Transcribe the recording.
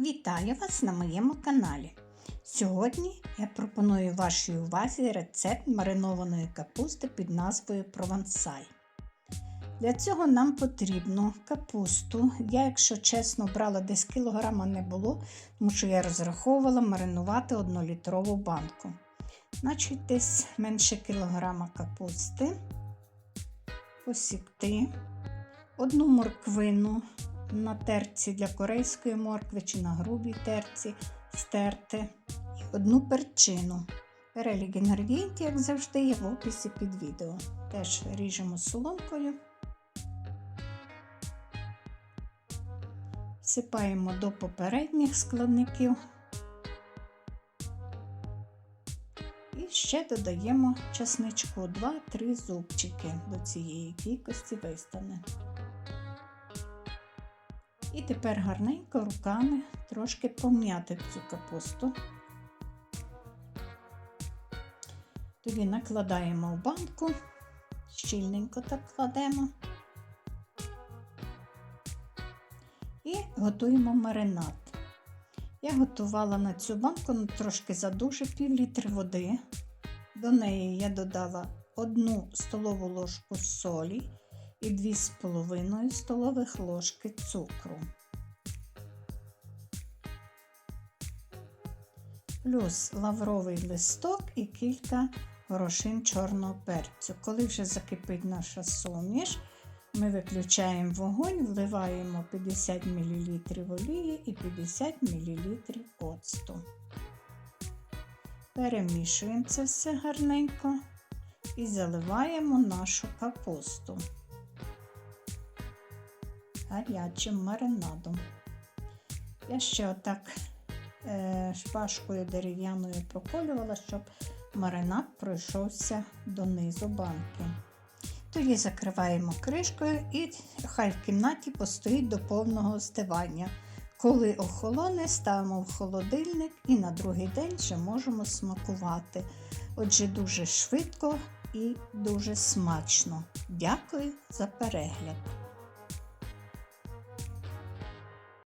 Вітаю вас на моєму каналі. Сьогодні я пропоную вашій увазі рецепт маринованої капусти під назвою провансаль. Для цього нам потрібно капусту. Я, якщо чесно, брала десь кілограма не було, тому що я розраховувала маринувати 1-літрову банку. Значить, десь менше кілограма капусти, посікти, одну морквину на терці для корейської моркви чи на грубій терці стерти і одну перчину. Перелік інгредієнтів, як завжди, є в описі під відео. Теж ріжемо соломкою. Всипаємо до попередніх складників. І ще додаємо часничку 2-3 зубчики до цієї кількості вистане. І тепер гарненько руками трошки пом'яти цю капусту. Тоді накладаємо в банку, щільненько так кладемо і готуємо маринад. Я готувала на цю банку ну, трошки задуже пів літри води. До неї я додала одну столову ложку солі і 2,5 столових ложки цукру. Плюс лавровий листок і кілька горошин чорного перцю. Коли вже закипить наша суміш, ми виключаємо вогонь, вливаємо 50 мл олії і 50 мл оцту. Перемішуємо це все гарненько і заливаємо нашу капусту гарячим маринадом. Я ще отак е, шпажкою дерев'яною проколювала, щоб маринад пройшовся донизу банки. Тоді закриваємо кришкою і хай в кімнаті постоїть до повного остивання. Коли охолоне, ставимо в холодильник і на другий день вже можемо смакувати. Отже, дуже швидко і дуже смачно. Дякую за перегляд!